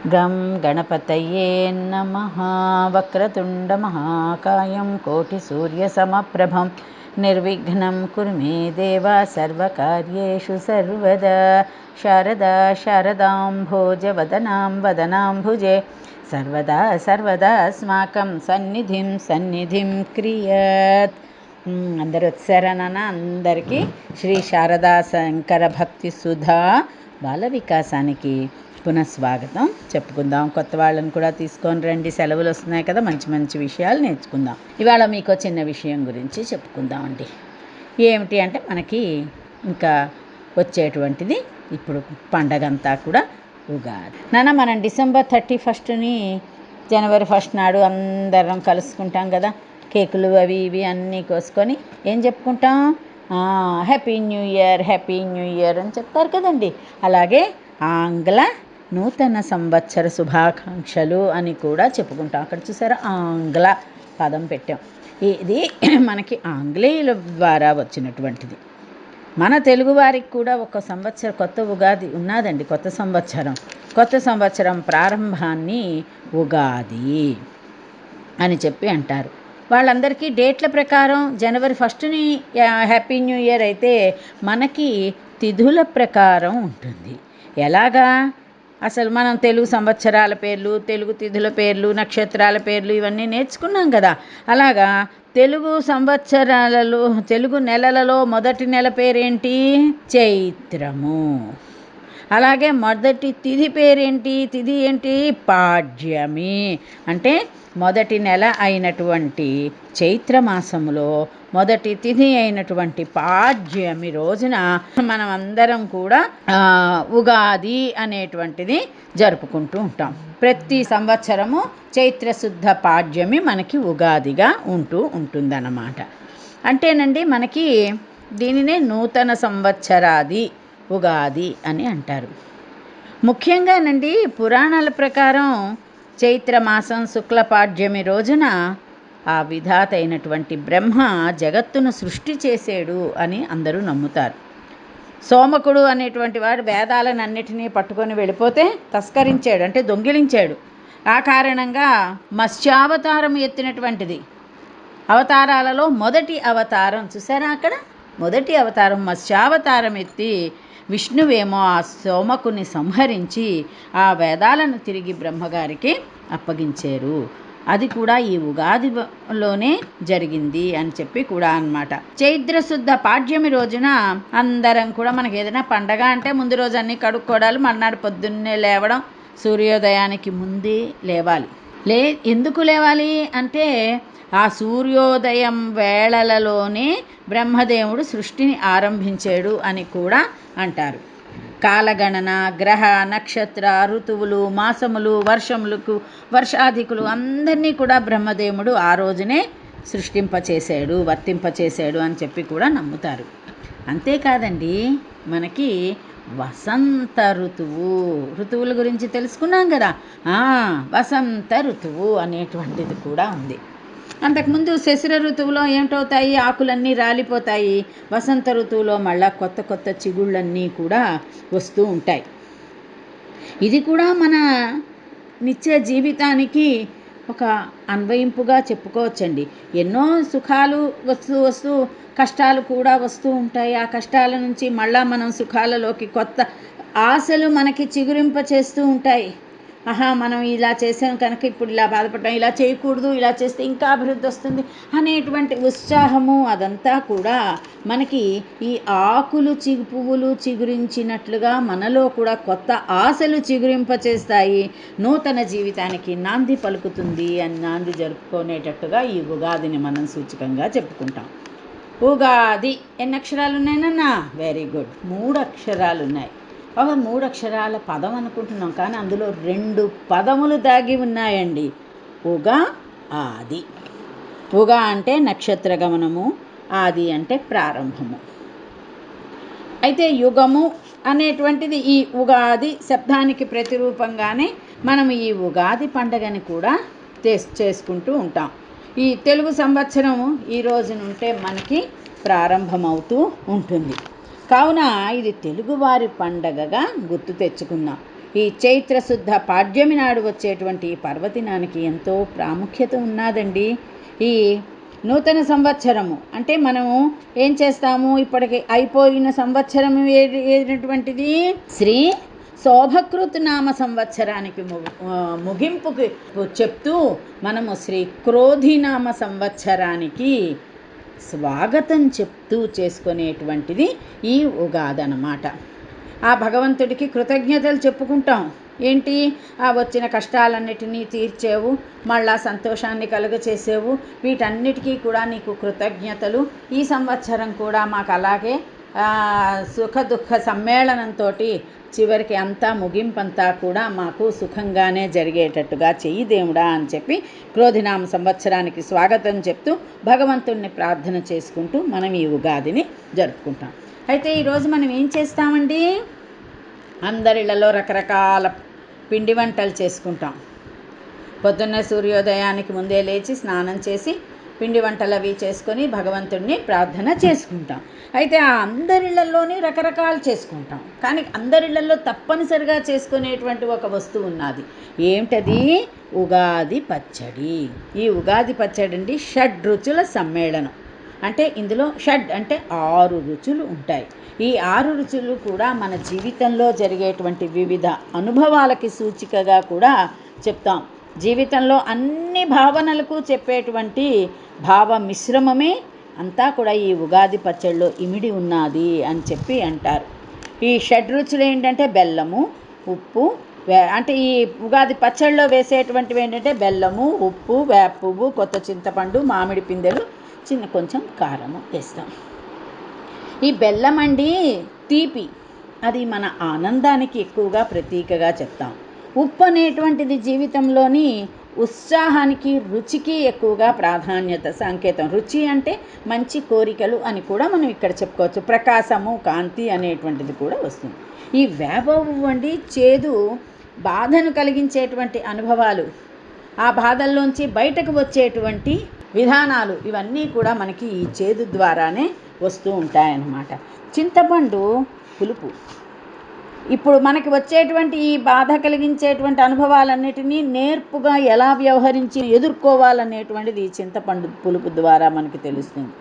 గం గణపతయే నమ వక్రతుండమహాకాయం కోటిసూర్యసమప్రభం నిర్విఘ్నం కురు మే దేవ సర్వకార్యేషు సర్వదా శారదా శారదాంభోజవదనాం వదనాంభుజే సర్వదా సర్వదా అస్మాకం సన్నిధిం సన్నిధిం క్రియత్ మ్, అందరూ వచ్చారా నాన్న అందరికీ శ్రీ శారదా శంకర భక్తి సుధా బాల వికాసానికి పునఃస్వాగతం చెప్పుకుందాం. కొత్త వాళ్ళని కూడా తీసుకొని రండి. సెలవులు వస్తున్నాయి కదా మంచి మంచి విషయాలు నేర్చుకుందాం. ఇవాళ మీకు చిన్న విషయం గురించి చెప్పుకుందాం అండి ఏమిటి అంటే మనకి ఇంకా వచ్చేటువంటిది ఇప్పుడు పండగంతా కూడా ఉగాది. నాన్న మనం డిసెంబర్ థర్టీ ఫస్ట్ని జనవరి ఫస్ట్ నాడు అందరం కలుసుకుంటాం కదా. కేకులు అవి ఇవి అన్నీ కోసుకొని ఏం చెప్పుకుంటాం? Happy new year happy new year అని చెప్తారు కదండి. అలాగే ఆంగ్ల నూతన సంవత్సర శుభాకాంక్షలు అని కూడా చెప్పుకుంటాం. అక్కడ చూసారా? ఆంగ్ల పదం పెట్టాం. ఇది మనకి ఆంగ్లేయుల ద్వారా వచ్చినటువంటిది. మన తెలుగు వారికి కూడా ఒక సంవత్సరం కొత్త ఉగాది ఉన్నదండి కొత్త సంవత్సరం. కొత్త సంవత్సరం ప్రారంభాన్ని ఉగాది అని చెప్పి అంటారు. వాళ్ళందరికీ డేట్ల ప్రకారం జనవరి ఫస్ట్ని హ్యాపీ న్యూ ఇయర్ అయితే మనకి తిథుల ప్రకారం ఉంటుంది. ఎలాగా? అసలు మనం తెలుగు సంవత్సరాల పేర్లు తెలుగు తిథుల పేర్లు నక్షత్రాల పేర్లు ఇవన్నీ నేర్చుకున్నాం కదా. అలాగా తెలుగు సంవత్సరాలలో తెలుగు నెలలలో మొదటి నెల పేరేంటి? చైత్రము. అలాగే మొదటి తిథి పేరేంటి? తిథి ఏంటి? పాడ్యమి. అంటే మొదటి నెల అయినటువంటి చైత్రమాసములో మొదటి తిథి అయినటువంటి పాడ్యమి రోజున మనం అందరం కూడా ఉగాది అనేటువంటిది జరుపుకుంటూ ఉంటాం. ప్రతి సంవత్సరము చైత్రశుద్ధ పాడ్యమి మనకి ఉగాదిగా ఉంటూ ఉంటుందన్నమాట. అంటేనండి మనకి దీనినే నూతన సంవత్సరాది ఉగాది అని అంటారు. ముఖ్యంగానండి పురాణాల ప్రకారం చైత్రమాసం శుక్లపాడ్యమి రోజున ఆ విధాత అయినటువంటి బ్రహ్మ జగత్తును సృష్టి చేసాడు అని అందరూ నమ్ముతారు. సోమకుడు అనేటువంటి వాడు వేదాలను అన్నిటినీ పట్టుకొని వెళ్ళిపోతే తస్కరించాడు అంటే దొంగిలించాడు. ఆ కారణంగా మత్స్యావతారం ఎత్తినటువంటిది. అవతారాలలో మొదటి అవతారం చూసారా అక్కడ? మొదటి అవతారం మత్స్యావతారం ఎత్తి విష్ణువేమో ఆ సోమకుని సంహరించి ఆ వేదాలను తిరిగి బ్రహ్మగారికి అప్పగించారు. అది కూడా ఈ ఉగాదిలోనే జరిగింది అని చెప్పి కూడా అన్నమాట. చైత్ర శుద్ధ పాడ్యమి రోజున అందరం కూడా మనకి ఏదైనా పండగ అంటే ముందు రోజు అన్ని కడుక్కోవడాలు మర్నాడు పొద్దున్నే లేవడం సూర్యోదయానికి ముందే లేవాలి. లే ఎందుకు లేవాలి అంటే ఆ సూర్యోదయం వేళలలోనే బ్రహ్మదేవుడు సృష్టిని ఆరంభించాడు అని కూడా అంటారు. కాలగణన గ్రహ నక్షత్ర ఋతువులు మాసములు వర్షములకు వర్షాధికులు అందరినీ కూడా బ్రహ్మదేవుడు ఆ రోజునే సృష్టింపచేశాడు వర్తింపచేశాడు అని చెప్పి కూడా నమ్ముతారు. అంతేకాదండి మనకి వసంత ఋతువు. ఋతువుల గురించి తెలుసుకున్నాం కదా? ఆ, వసంత ఋతువు అనేటువంటిది కూడా ఉంది. అంతకుముందు శశిర ఋతువులో ఏమిటవుతాయి? ఆకులన్నీ రాలిపోతాయి. వసంత ఋతువులో మళ్ళా కొత్త కొత్త చిగుళ్ళన్నీ కూడా వస్తూ ఉంటాయి. ఇది కూడా మన నిత్య జీవితానికి ఒక అన్వయింపుగా చెప్పుకోవచ్చండి. ఎన్నో సుఖాలు వస్తూ వస్తూ కష్టాలు కూడా వస్తూ ఉంటాయి. ఆ కష్టాల నుంచి మళ్ళా మనం సుఖాలలోకి కొత్త ఆశలు మనకి చిగురింప చేస్తూ ఉంటాయి. ఆహా మనం ఇలా చేసాం కనుక ఇప్పుడు ఇలా బాధపడటం ఇలా చేయకూడదు ఇలా చేస్తే ఇంకా అభివృద్ధి వస్తుంది అనేటువంటి ఉత్సాహము అదంతా కూడా మనకి ఈ ఆకులు చిగు పువ్వులు చిగురించినట్లుగా మనలో కూడా కొత్త ఆశలు చిగురింపచేస్తాయి నూతన జీవితానికి నాంది పలుకుతుంది అని నాంది జరుపుకునేటట్టుగా ఈ ఉగాదిని మనం సూచకంగా చెప్పుకుంటాం. ఉగాది. ఎన్ని అక్షరాలు ఉన్నాయనన్నా వెరీ గుడ్ మూడు అక్షరాలు ఉన్నాయి ఒక మూడు అక్షరాల పదం అనుకుంటున్నాం కానీ అందులో రెండు పదములు దాగి ఉన్నాయండి. ఉగా ఆది. ఉగా అంటే నక్షత్ర గమనము ఆది అంటే ప్రారంభము. అయితే యుగము అనేటువంటిది ఈ ఉగాది శబ్దానికి ప్రతిరూపంగానే మనం ఈ ఉగాది పండగని కూడా చేసుకుంటూ ఉంటాం. ఈ తెలుగు సంవత్సరం ఈ రోజు నుంటే మనకి ప్రారంభమవుతూ ఉంటుంది. కావున ఇది తెలుగువారి పండగగా గుర్తు తెచ్చుకుందాం. ఈ చైత్ర శుద్ధ పాడ్యమి నాడు వచ్చేటువంటి ఈ పర్వదినానికి ఎంతో ప్రాముఖ్యత ఉన్నదండి. ఈ నూతన సంవత్సరము అంటే మనము ఏం చేస్తాము? ఇప్పటికి అయిపోయిన సంవత్సరం ఏది- ఏటువంటిది శ్రీ శోభకృత్ నామ సంవత్సరానికి ము- ముగింపుకి చెప్తూ మనము శ్రీ క్రోధినామ సంవత్సరానికి స్వాగతం చెప్తూ చేసుకునేటువంటిది ఈ ఉగాది అన్నమాట ఆ భగవంతుడికి కృతజ్ఞతలు చెప్పుకుంటాం. ఏంటి? ఆ వచ్చిన కష్టాలన్నిటినీ తీర్చేవు మళ్ళా సంతోషాన్ని కలుగచేసేవు వీటన్నిటికీ కూడా నీకు కృతజ్ఞతలు. ఈ సంవత్సరం కూడా మాకు అలాగే సుఖ దుఃఖ సమ్మేళనంతో చివరికి అంతా ముగింపంతా కూడా మాకు సుఖంగానే జరిగేటట్టుగా చెయ్యి దేవుడా అని చెప్పి క్రోధినామ సంవత్సరానికి స్వాగతం చెప్తూ భగవంతుణ్ణి ప్రార్థన చేసుకుంటూ మనం ఈ ఉగాదిని జరుపుకుంటాం. అయితే ఈరోజు మనం ఏం చేస్తామండి? అందరిళ్ళలో రకరకాల పిండి వంటలు చేసుకుంటాం. పొద్దున్న సూర్యోదయానికి ముందే లేచి స్నానం చేసి పిండి వంటలు అవి చేసుకొని భగవంతుడిని ప్రార్థన చేసుకుంటాం. అయితే ఆ అందరిళ్ళలోని రకరకాలు చేసుకుంటాం. కానీ అందరిళ్ళల్లో తప్పనిసరిగా చేసుకునేటువంటి ఒక వస్తువు ఉన్నది. ఏమిటది ఉగాది పచ్చడి. ఈ ఉగాది పచ్చడి అండి షడ్ రుచుల సమ్మేళనం. అంటే ఇందులో షడ్ అంటే ఆరు రుచులు ఉంటాయి. ఈ ఆరు రుచులు కూడా మన జీవితంలో జరిగేటువంటి వివిధ అనుభవాలకి సూచికగా కూడా చెప్తాం. జీవితంలో అన్ని భావనలకు చెప్పేటువంటి భావ మిశ్రమమే అంతా కూడా ఈ ఉగాది పచ్చడిలో ఇమిడి ఉన్నది అని చెప్పి అంటారు. ఈ షడ్ రుచులు ఏంటంటే బెల్లము ఉప్పు వే- అంటే ఈ ఉగాది పచ్చడిలో వేసేటువంటివి ఏంటంటే బెల్లము ఉప్పు వేప పువ్వు కొత్త చింతపండు మామిడి పిందెలు చిన్న కొంచెం కారము వేస్తాం. ఈ బెల్లం అండి తీపి. అది మన ఆనందానికి ఎక్కువగా ప్రతీకగా చెప్తాం. ఉప్పు అనేటువంటిది జీవితంలోని ఉత్సాహానికి రుచికి ఎక్కువగా ప్రాధాన్యత సంకేతం. రుచి అంటే మంచి కోరికలు అని కూడా మనం ఇక్కడ చెప్పుకోవచ్చు. ప్రకాశము కాంతి అనేటువంటిది కూడా వస్తుంది. ఈ వేప చేదు బాధను కలిగించేటువంటి అనుభవాలు ఆ బాధల్లోంచి బయటకు వచ్చేటువంటి విధానాలు ఇవన్నీ కూడా మనకి ఈ చేదు ద్వారానే వస్తూ ఉంటాయన్నమాట. చింతపండు పులుపు. ఇప్పుడు మనకి వచ్చేటువంటి ఈ బాధ కలిగించేటువంటి అనుభవాలన్నిటినీ నేర్పుగా ఎలా వ్యవహరించి ఎదుర్కోవాలనేటువంటిది ఈ చింతపండు పులుపు ద్వారా మనకి తెలుస్తుంది.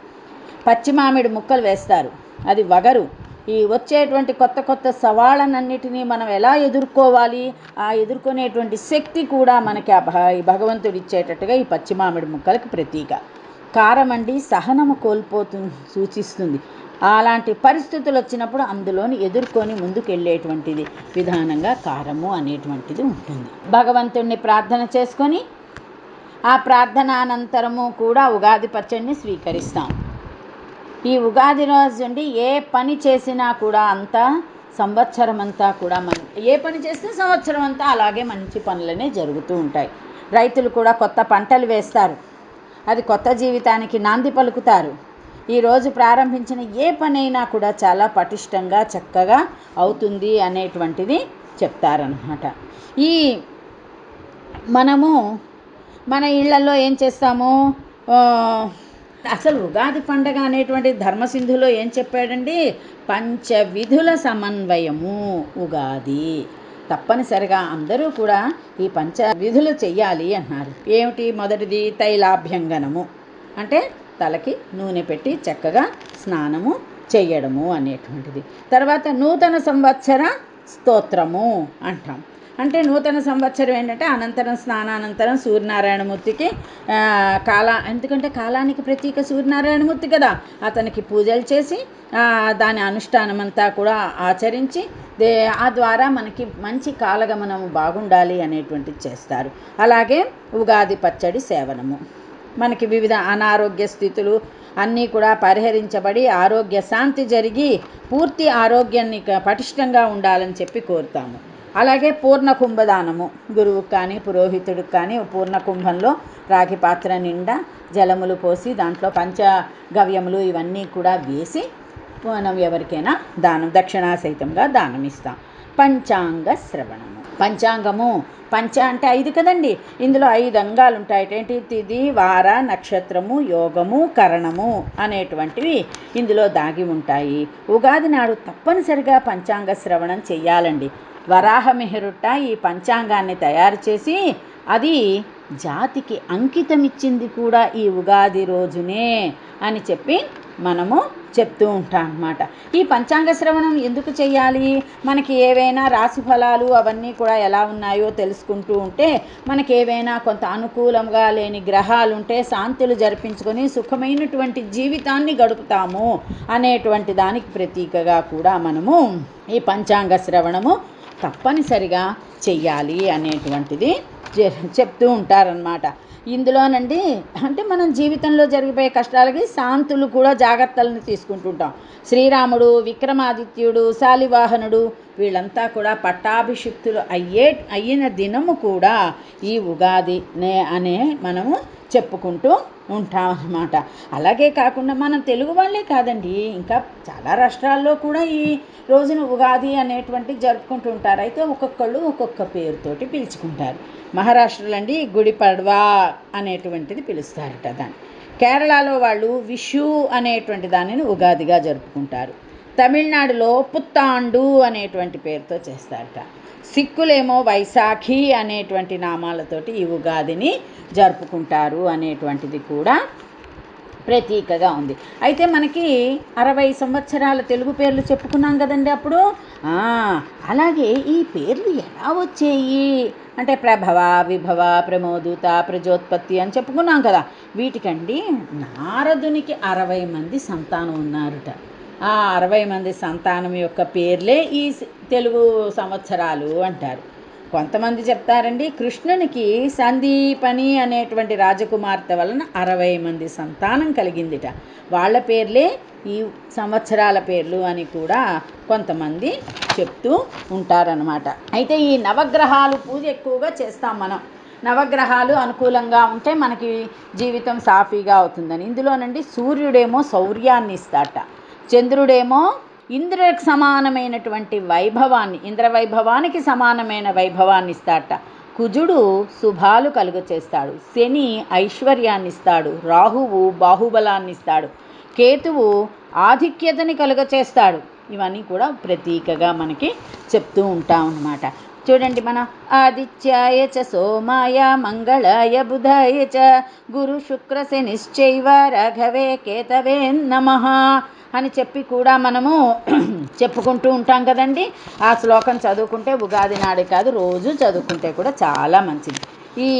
పచ్చి మామిడి ముక్కలు వేస్తారు. అది వగరు. ఈ వచ్చేటువంటి కొత్త కొత్త సవాళ్ళనన్నిటినీ మనం ఎలా ఎదుర్కోవాలి? ఆ ఎదుర్కొనేటువంటి శక్తి కూడా మనకి ఆ ఈ భగవంతుడు ఇచ్చేటట్టుగా ఈ పచ్చి మామిడి ముక్కలకి ప్రతీక. కారం అండి సహనము కోల్పోతు సూచిస్తుంది. అలాంటి పరిస్థితులు వచ్చినప్పుడు అందులోని ఎదుర్కొని ముందుకెళ్ళేటువంటిది విధానంగా కారము అనేటువంటిది ఉంటుంది. భగవంతుణ్ణి ప్రార్థన చేసుకొని ఆ ప్రార్థన అనంతరము కూడా ఉగాది పచ్చడిని స్వీకరిస్తాం. ఈ ఉగాది రోజు నుండి ఏ పని చేసినా కూడా అంతా సంవత్సరం అంతా కూడా మన ఏ పని చేసినా సంవత్సరం అంతా అలాగే మంచి పనులనే జరుగుతూ ఉంటాయి. రైతులు కూడా కొత్త పంటలు వేస్తారు. అది కొత్త జీవితానికి నాంది పలుకుతారు. ఈరోజు ప్రారంభించిన ఏ పనైనా కూడా చాలా పటిష్టంగా చక్కగా అవుతుంది అనేటువంటిది చెప్తారనమాట ఈ మనము మన ఇళ్ళలో ఏం చేస్తాము? అసలు ఉగాది పండగ అనేటువంటి ధర్మసింధులో ఏం చెప్పాడండి? పంచవిధుల సమన్వయము ఉగాది. తప్పనిసరిగా అందరూ కూడా ఈ పంచ విధులు చెయ్యాలి అన్నారు. ఏమిటి? మొదటిది తైలాభ్యంగనము. అంటే తలకి నూనె పెట్టి చక్కగా స్నానము చేయడము అనేటువంటిది. తర్వాత నూతన సంవత్సర స్తోత్రము అంటాం. అంటే నూతన సంవత్సరం ఏంటంటే అనంతరం స్నానానంతరం సూర్యనారాయణమూర్తికి కాలా కాల ఎందుకంటే కాలానికి ప్రతీక సూర్యనారాయణమూర్తి కదా. అతనికి పూజలు చేసి దాని అనుష్ఠానం అంతా కూడా ఆచరించి దే ఆ ద్వారా మనకి మంచి కాలగమనము బాగుండాలి అనేటువంటిది చేస్తారు. అలాగే ఉగాది పచ్చడి సేవనము. మనకి వివిధ అనారోగ్య స్థితులు అన్నీ కూడా పరిహరించబడి ఆరోగ్య శాంతి జరిగి పూర్తి ఆరోగ్యాన్ని క- పటిష్టంగా ఉండాలని చెప్పి కోరుతాము. అలాగే పూర్ణ కుంభదానము గురువుకు కానీ పురోహితుడికి కానీ పూర్ణ కుంభంలో రాగి పాత్ర నిండా జలములు పోసి దాంట్లో పంచగవ్యములు ఇవన్నీ కూడా వేసి మనం ఎవరికైనా దానం దక్షిణా సహితంగా దానం ఇస్తాం పంచాంగ శ్రవణము. పంచాంగము పంచ అంటే ఐదు కదండి. ఇందులో ఐదు అంగాలు ఉంటాయి ఏంటి? తిది వార నక్షత్రము యోగము కరణము అనేటువంటివి ఇందులో దాగి ఉంటాయి. ఉగాది నాడు తప్పనిసరిగా పంచాంగ శ్రవణం చేయాలండి వరాహమిహిరుట్ట ఈ పంచాంగాన్ని తయారు చేసి అది జాతికి అంకితమిచ్చింది కూడా ఈ ఉగాది రోజునే అని చెప్పి మనము చెప్తూ ఉంటాం అన్నమాట. ఈ పంచాంగ శ్రవణం ఎందుకు చేయాలి? మనకి ఏవైనా రాశి ఫలాలు అవన్నీ కూడా ఎలా ఉన్నాయో తెలుసుకుంటూ ఉంటే మనకి ఏవైనా కొంత అనుకూలంగా లేని గ్రహాలు ఉంటే శాంతులు జరిపించుకొని సుఖమైనటువంటి జీవితాన్ని గడుపుతాము అనేటువంటి దానికి ప్రతీకగా కూడా మనము ఈ పంచాంగ శ్రవణము తప్పనిసరిగా చెయ్యాలి అనేటువంటిది చెప్తూ ఉంటారనమాట ఇందులోనండి అంటే మనం జీవితంలో జరిగిపోయే కష్టాలకి శాంతులు కూడా జాగ్రత్తలను తీసుకుంటుంటాం. శ్రీరాముడు విక్రమాదిత్యుడు శాలివాహనుడు వీళ్ళంతా కూడా పట్టాభిషిక్తులు అయ్యే అయిన దినము కూడా ఈ ఉగాది నే అనే మనము చెప్పుకుంటూ ఉంటాం అన్నమాట. అలాగే కాకుండా మనం తెలుగు వాళ్ళే కాదండి. ఇంకా చాలా రాష్ట్రాల్లో కూడా ఈ రోజున ఉగాది అనేటువంటి జరుపుకుంటూ ఉంటారు. అయితే ఒక్కొక్కళ్ళు ఒక్కొక్క పేరుతోటి పిలుచుకుంటారు. మహారాష్ట్రలో అండి గుడి పడ్వా అనేటువంటిది పిలుస్తారట దాన్ని. కేరళలో వాళ్ళు విషు అనేటువంటి దానిని ఉగాదిగా జరుపుకుంటారు. తమిళనాడులో పుత్తాండు అనేటువంటి పేరుతో చేస్తారట. సిక్కులేమో వైశాఖి అనేటువంటి నామాలతోటి ఈ ఉగాదిని జరుపుకుంటారు అనేటువంటిది కూడా ప్రతీకగా ఉంది. అయితే మనకి అరవై సంవత్సరాల తెలుగు పేర్లు చెప్పుకున్నాం కదండి అప్పుడు? అలాగే ఈ పేర్లు ఎలా వచ్చాయి? అంటే ప్రభవ విభవ ప్రమోదుత ప్రజోత్పత్తి అని చెప్పుకున్నాం కదా. వీటికండి నారదునికి అరవై మంది సంతానం ఉన్నారట. ఆ అరవై మంది సంతానం యొక్క పేర్లే ఈ తెలుగు సంవత్సరాలు అంటారు. కొంతమంది చెప్తారండి కృష్ణునికి సందీపని అనేటువంటి రాజకుమార్తె వలన అరవై మంది సంతానం కలిగిందిట. వాళ్ళ పేర్లే ఈ సంవత్సరాల పేర్లు అని కూడా కొంతమంది చెప్తూ ఉంటారనమాట అయితే ఈ నవగ్రహాలు పూజ ఎక్కువగా చేస్తాం మనం. నవగ్రహాలు అనుకూలంగా ఉంటే మనకి జీవితం సాఫీగా అవుతుందని. ఇందులోనండి సూర్యుడేమో శౌర్యాన్ని ఇస్తాట చంద్రుడేమో ఇంద్రుడికి సమానమైనటువంటి వైభవాన్ని ఇంద్ర వైభవానికి సమానమైన వైభవాన్ని ఇస్తాట కుజుడు శుభాలు కలుగచేస్తాడు. శని ఐశ్వర్యాన్ని ఇస్తాడు రాహువు బాహుబలాన్ని ఇస్తాడు కేతువు ఆధిక్యతని కలుగ చేస్తాడు ఇవన్నీ కూడా ప్రతీకగా మనకి చెప్తూ ఉంటాం అన్నమాట చూడండి మన ఆదిత్యాయ చ సోమాయ మంగళాయ బుధాయ చ గురు శుక్ర శనిశ్చైవ రాఘవే కేతవే నమః. అని చెప్పి కూడా మనము చెప్పుకుంటూ ఉంటాం కదండి. ఆ శ్లోకం చదువుకుంటే ఉగాది నాడే కాదు రోజు చదువుకుంటే కూడా చాలా మంచిది. ఈ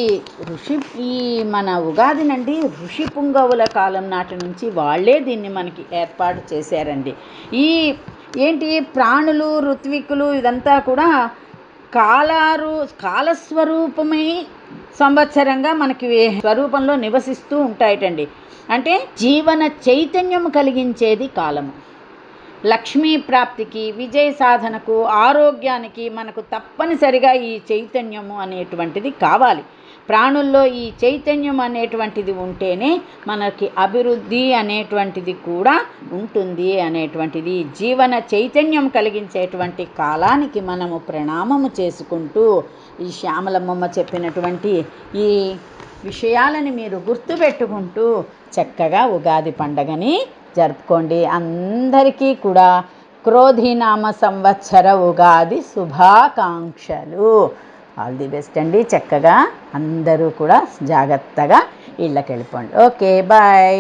ఋషి ఈ మన ఉగాదినండి ఋషి పుంగవుల కాలం నాటి నుంచి వాళ్ళే దీన్ని మనకి ఏర్పాటు చేశారండి. ఈ ఏంటి ప్రాణులు ఋత్వికులు ఇదంతా కూడా కాలారు కాలస్వరూపమై సంవత్సరంగా మనకి స్వరూపంలో నివసిస్తూ ఉంటాయటండి. అంటే జీవన చైతన్యం కలిగించేది కాలము. లక్ష్మీ ప్రాప్తికి విజయ సాధనకు ఆరోగ్యానికి మనకు తప్పనిసరిగా ఈ చైతన్యము అనేటువంటిది కావాలి. ప్రాణుల్లో ఈ చైతన్యం అనేటువంటిది ఉంటేనే మనకి అభివృద్ధి అనేటువంటిది కూడా ఉంటుంది అనేటువంటిది. జీవన చైతన్యం కలిగించేటువంటి కాలానికి మనము ప్రణామము చేసుకుంటూ ఈ శ్యామలమ్మమ్మ చెప్పినటువంటి ఈ విషయాలని మీరు గుర్తుపెట్టుకుంటూ చక్కగా ఉగాది పండగని జరుపుకోండి. అందరికీ కూడా క్రోధినామ సంవత్సర ఉగాది శుభాకాంక్షలు. ఆల్ ది బెస్ట్ అండి. చక్కగా అందరూ కూడా జాగ్రత్తగా ఇళ్ళకి వెళ్ళిపోండి ఓకే బాయ్